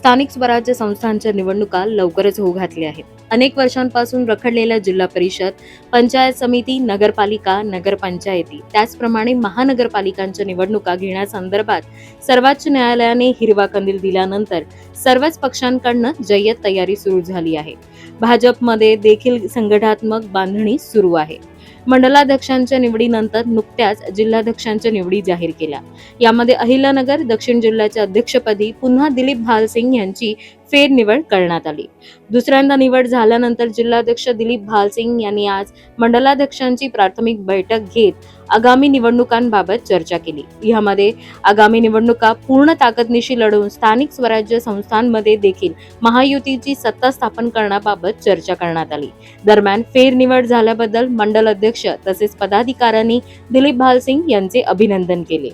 स्थानिक स्वराज्य संस्थांच्या निवडणुका लवकरच होऊ घातल्या आहेत. अनेक वर्षांपासून रखडलेल्या जिल्हा परिषद पंचायत समिती नगरपालिका नगरपंचायती त्याचप्रमाणे महानगरपालिकांच्या निवडणुका घेण्यासंदर्भात सर्वोच्च न्यायालयाने हिरवा कंदील दिल्यानंतर सर्वच पक्षांकडनं जय्यत तयारी सुरू झाली आहे. भाजपमध्ये देखील संघटनात्मक बांधणी सुरू आहे. मंडलाध्यक्षांच्या निवडीनंतर नुकत्याच जिल्हाध्यक्षांच्या निवडी जाहीर केल्या. यामध्ये अहिल्यानगर दक्षिण जिल्ह्याच्या अध्यक्षपदी पुन्हा दिलीप भालसिंग यांची फेरनिवड करण्यात आली. दुसऱ्यांदा निवड झाल्यानंतर जिल्हाध्यक्ष दिलीप भालसिंग यांनी आज मंडलाध्यक्षांची प्राथमिक बैठक घेत आगामी निवडणुकांबाबत चर्चा केली. यामध्ये आगामी निवडणुका पूर्ण ताकदनिशी लढवून स्थानिक स्वराज्य संस्थांमध्ये देखील महायुतीची सत्ता स्थापन करण्याबाबत चर्चा करण्यात आली. दरम्यान फेरनिवड झाल्याबद्दल मंडल अध्यक्ष तसेच पदाधिकाऱ्यांनी दिलीप भालसिंग यांचे अभिनंदन केले.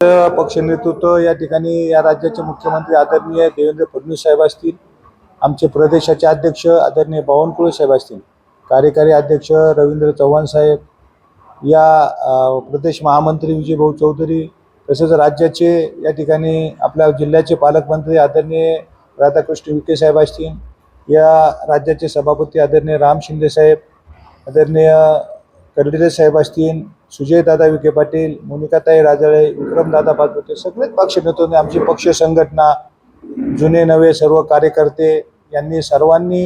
पक्ष नेतृत्व या ठिकाणी या राज्याचे मुख्यमंत्री आदरणीय देवेंद्र फडणवीस साहेब असतील आमचे प्रदेशाचे अध्यक्ष आदरणीय बावनकुळे साहेब असतील कार्यकारी अध्यक्ष रवींद्र चव्हाण साहेब या प्रदेश महामंत्री विजयभाऊ चौधरी तसेच राज्याचे या ठिकाणी आपल्या जिल्ह्याचे पालकमंत्री आदरणीय राधाकृष्ण विखे साहेब असतील या राज्याचे सभापती आदरणीय राम शिंदे साहेब आदरणीय कर्डिले साहेब असतील सुजयदादा विखे पाटील मोनिकाताई राजाळे विक्रमदादा पाचपुते सगळेच पक्ष नेतृत्व आमची पक्ष संघटना जुने नवे सर्व कार्यकर्ते यांनी सर्वांनी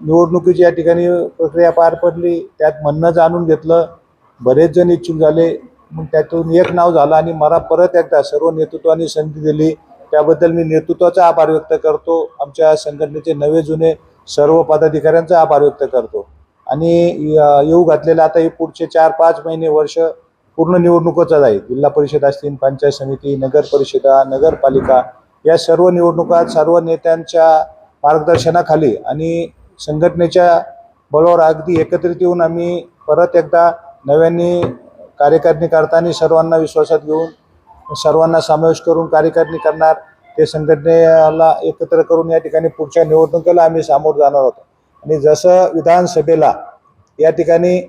निवडणुकीची या ठिकाणी प्रक्रिया पार पडली. त्यात म्हणणं जाणून घेतलं. बरेच जण इच्छुक झाले. मग त्यातून एक नाव झालं आणि मला परत एकदा सर्व नेतृत्वाने संधी दिली. त्याबद्दल मी नेतृत्वाचा आभार व्यक्त करतो. आमच्या संघटनेचे नवे जुने सर्व पदाधिकाऱ्यांचा आभार व्यक्त करतो. आणि येऊ घातलेलं आता हे पुढचे चार पाच महिने वर्ष पूर्ण निवडणुकाच आहे. जिल्हा परिषद असतील पंचायत समिती नगर परिषदा नगरपालिका या सर्व निवडणुका सर्व नेत्यांच्या मार्गदर्शनाखाली आणि संघटनेच्या बळावर अगदी एकत्रित येऊन आम्ही परत एकदा नव्याने कार्यकारिणी करताना सर्वांना विश्वासात घेऊन सर्वांना समावेश करून कार्यकारिणी करणार. ते संघटनेला एकत्र करून या ठिकाणी पुढच्या निवडणुकीला आम्ही सामोरं जाणार होतो आणि जसं विधानसभेला या ठिकाणी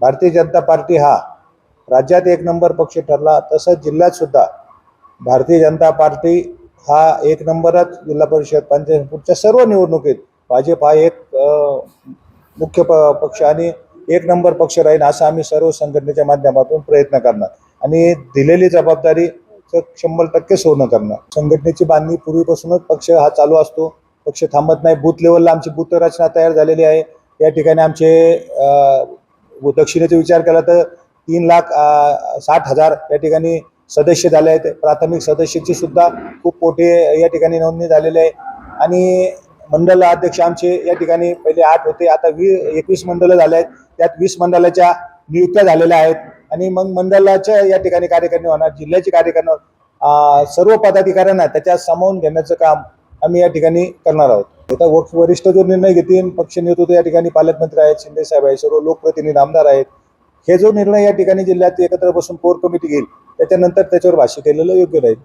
भारतीय जनता पार्टी हा राज्यात एक नंबर पक्ष ठरला तसंच जिल्ह्यातसुद्धा भारतीय जनता पार्टी हा एक नंबरच जिल्हा परिषद पंचायत पुढच्या सर्व निवडणुकीत भाजप हा एक मुख्य प पक्ष आणि एक नंबर पक्ष राहील असा आम्ही सर्व संघटनेच्या माध्यमातून प्रयत्न करणार. आणि दिलेली जबाबदारी शंभर टक्के सोनं करणार. संघटनेची बांधणी पूर्वीपासूनच पक्ष हा चालू असतो. पक्ष थांबत नाही. बूथ लेवलला आमची बूथ रचना तयार झालेली आहे. या ठिकाणी आमचे दक्षिणेचा विचार केला तर तीन लाख साठ हजार या ठिकाणी सदस्य झाले आहेत. प्राथमिक सदस्याची सुद्धा खूप मोठे या ठिकाणी नोंदणी झालेली आहे. आणि मंडल अध्यक्ष आमचे या ठिकाणी पहिले आठ होते. आता वी एकवीस मंडलं झाले आहेत. त्यात वीस मंडळाच्या नियुक्त्या झालेल्या आहेत. आणि मग मंडळाच्या या ठिकाणी कार्यकारिणी होणार. जिल्ह्याची कार्यकारिणी सर्व पदाधिकाऱ्यांना त्याच्यात सामावून घेण्याचं काम आम्ही या ठिकाणी करणार आहोत. आता वक्ष वरिष्ठ जो निर्णय घेतील पक्ष नेतृत्व या ठिकाणी पालकमंत्री आहेत शिंदे साहेब आहेत सर्व लोकप्रतिनिधी आमदार आहेत. हे जो निर्णय या ठिकाणी जिल्ह्यात एकत्र बसून कोर कमिटी घेईल त्याच्यानंतर त्याच्यावर भाष्य केलेलं योग्य राहील.